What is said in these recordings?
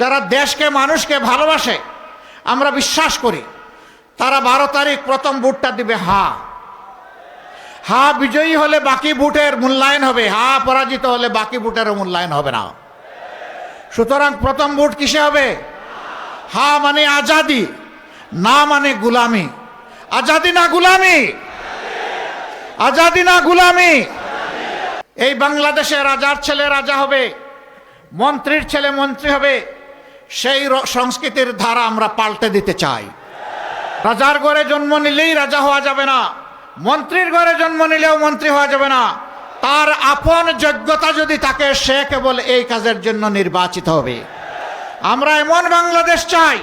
যারা দেশকে, মানুষকে ভালোবাসে, আমরা বিশ্বাস করি, তারা বারো তারিখ প্রথম ভোটটা দিবে হা। হা বিজয়ী হলে বাকি ভোটের মূল্যায়ন হবে, হা পরাজিত হলে বাকি ভোটেরও মূল্যায়ন হবে না। সুতরাং প্রথম ভোট কিসে হবে? হা মানে আজাদি, না মানে গুলামি। আজাদি না গুলামি? আজাদি না গুলামি? এই বাংলাদেশে রাজার ছেলে রাজা হবে, মন্ত্রীর ছেলে মন্ত্রী হবে। সেই সংস্কৃতির ধারা আমরা পাল্টে দিতে চাই। রাজার ঘরে জন্ম নিলেই রাজা হওয়া যাবে না। মন্ত্রীর ঘরে জন্ম নিলেও মন্ত্রী হওয়া যাবে না। তার আপন যোগ্যতা যদি থাকে, সে কেবল এই কাজের জন্য নির্বাচিত হবে। আমরা এমন বাংলাদেশ চাই,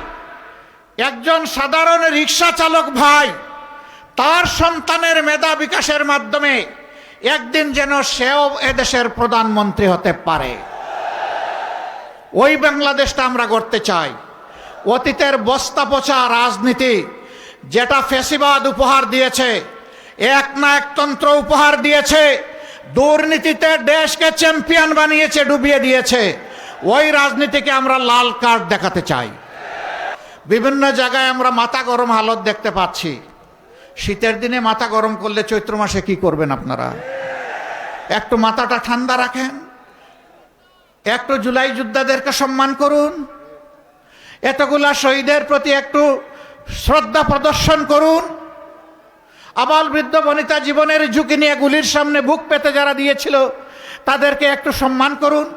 একজন সাধারণ রিক্সা চালক ভাই, তার সন্তানের মেধা বিকাশের মাধ্যমে একদিন যেন সেও এদেশের প্রধানমন্ত্রী হতে পারে। ওই বাংলাদেশটা আমরা করতে চাই। অতীতের বস্তা পচা রাজনীতি, যেটা ফেসিবাদ উপহার দিয়েছে, এক না একতন্ত্র উপহার দিয়েছে, দুর্নীতিতে দেশকে চ্যাম্পিয়ন বানিয়েছে, ডুবিয়ে দিয়েছে। ওই রাজনীতিকে আমরা লাল কার্ড দেখাতে চাই। বিভিন্ন জায়গায় আমরা মাথা গরম হালত দেখতে পাচ্ছি। শীতের দিনে মাথা গরম করলে চৈত্র মাসে কি করবেন আপনারা? একটু মাথাটা ঠান্ডা রাখেন। একটু জুলাই যোদ্ধাদেরকে সম্মান করুন। এতগুলা শহীদের প্রতি একটু শ্রদ্ধা প্রদর্শন করুন। আবাল বৃদ্ধ বনিতা জীবনের ঝুঁকি নিয়ে গুলির সামনে বুক পেতে যারা দিয়েছিল, তাদেরকে একটু সম্মান করুন।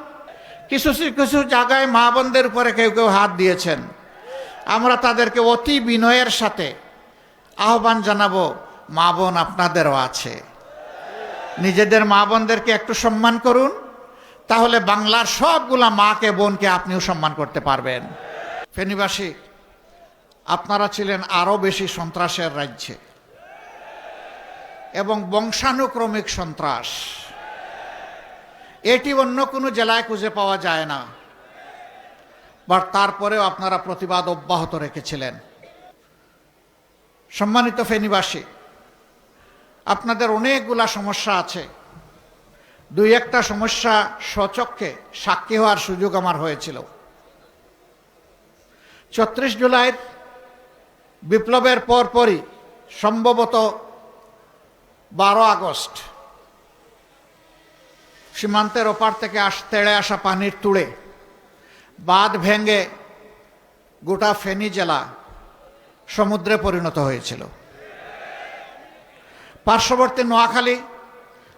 কিছু কিছু জায়গায় মা বোনদের উপরে কেউ কেউ হাত দিয়েছেন। আমরা তাদেরকে অতি বিনয়ের সাথে আহ্বান জানাব, মা বোন আপনাদেরও আছে। নিজেদের মা বোনদেরকে একটু সম্মান করুন। তাহলে বাংলার সবগুলা মাকে, বোনকে আপনিও সম্মান করতে পারবেন। ফেনীবাসী, আপনারা ছিলেন আরও বেশি সন্ত্রাসের রাজ্যে এবং বংশানুক্রমিক সন্ত্রাস। এটি অন্য কোনো জেলায় খুঁজে পাওয়া যায় না। বাট তারপরেও আপনারা প্রতিবাদ অব্যাহত রেখেছিলেন। সম্মানিত ফেনীবাসী, আপনাদের অনেকগুলা সমস্যা আছে। দুই একটা সমস্যা সচক্ষে সাক্ষী হওয়ার সুযোগ আমার হয়েছিল। ছত্রিশ জুলাইয়ের বিপ্লবের পরপরই সম্ভবত বারো আগস্ট সীমান্তের ওপার থেকে আস তেড়ে আসা পানির তুড়ে বাঁধ ভেঙে গোটা ফেনী জেলা সমুদ্রে পরিণত হয়েছিল। পার্শ্ববর্তী নোয়াখালী,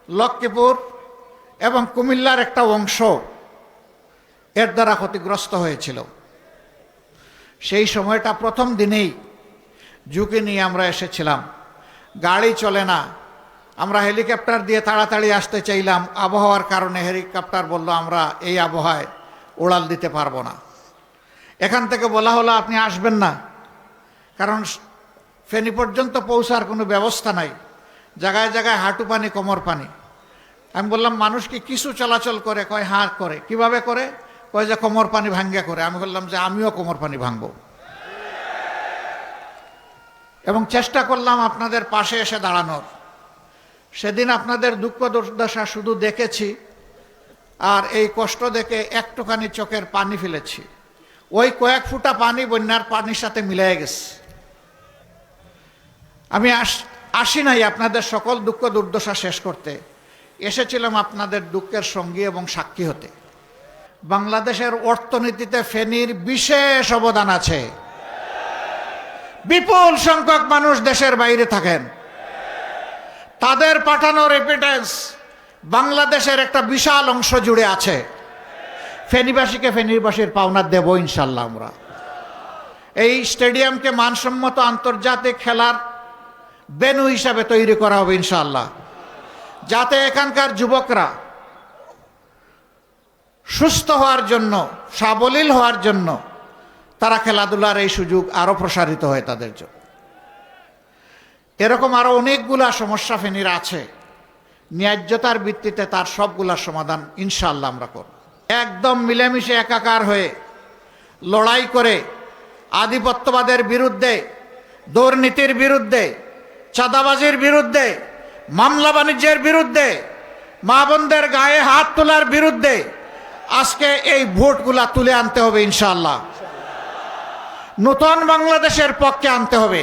লক্ষ্মীপুর এবং কুমিল্লার একটা অংশ এর দ্বারা ক্ষতিগ্রস্ত হয়েছিল। সেই সময়টা প্রথম দিনেই ঝুঁকি নিয়ে আমরা এসেছিলাম। গাড়ি চলে না। আমরা হেলিকপ্টার দিয়ে তাড়াতাড়ি আসতে চাইলাম। আবহাওয়ার কারণে হেলিকপ্টার বলল, আমরা এই আবহাওয়ায় উড়াল দিতে পারব না। এখান থেকে বলা হলো, আপনি আসবেন না। কারণ ফেনী পর্যন্ত পৌঁছার কোনো ব্যবস্থা নাই। জায়গায় জায়গায় হাঁটু পানি, কোমর পানি। আমি বললাম মানুষ কি কিছু চলাচল করে, কয় হাঁ করে। কীভাবে করে? কয় যে কোমর পানি ভাঙ্গে করে। আমি বললাম যে আমিও কোমর পানি ভাঙবো। এবং চেষ্টা করলাম আপনাদের পাশে এসে দাঁড়ানোর। সেদিন আপনাদের দুঃখ দুর্দশা শুধু দেখেছি, আর এই কষ্ট দেখে একটুখানি চোখের পানি ফেলেছি। ওই কয়েক ফুটা পানি বন্যার পানির সাথে মিলে গেছে। আমি আস, আসি নাই আপনাদের সকল দুঃখ দুর্দশা শেষ করতে। এসেছিলাম আপনাদের দুঃখের সঙ্গী এবং সাক্ষী হতে। বাংলাদেশের অর্থনীতিতে ফেনীর বিশেষ অবদান আছে। বিপুল সংখ্যক মানুষ দেশের বাইরে থাকেন। তাদের পাঠানো রেপিটেন্স বাংলাদেশের একটা বিশাল অংশ জুড়ে আছে। ফেনীবাসীকে ফেনীবাসীর পাওনা দেব ইনশাল্লাহ আমরা। এই স্টেডিয়ামকে মানসম্মত আন্তর্জাতিক খেলার বেনু হিসাবে তৈরি করা হবে ইনশাল্লাহ যাতে এখানকার যুবকরা সুস্থ হওয়ার জন্য, সাবলীল হওয়ার জন্য তারা খেলাধুলার এই সুযোগ আরও প্রসারিত হয় তাদের জন্য। এরকম আরও অনেকগুলা সমস্যা ফেনীর আছে। ন্যায্যতার ভিত্তিতে তার সবগুলার সমাধান ইনশাল্লাহ আমরা করব। একদম মিলেমিশে একাকার হয়ে লড়াই করে আধিপত্যবাদের বিরুদ্ধে, দুর্নীতির বিরুদ্ধে, চাঁদাবাজির বিরুদ্ধে মামলা বাণিজ্যের বিরুদ্ধে, মা বোনদের গায়ে হাত তোলার বিরুদ্ধে আজকে এই ভোটগুলা তুলে আনতে হবে ইনশাল্লাহ নতুন বাংলাদেশের পক্ষে আনতে হবে।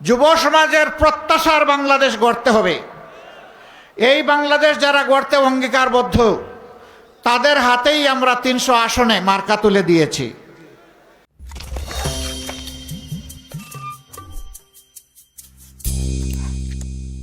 যুব সমাজের প্রত্যাশার বাংলাদেশ গড়তে হবে। এই বাংলাদেশ যারা গড়তে অঙ্গীকারবদ্ধ, তাদের হাতেই আমরা তিনশো আসনে মার্কা তুলে দিয়েছি।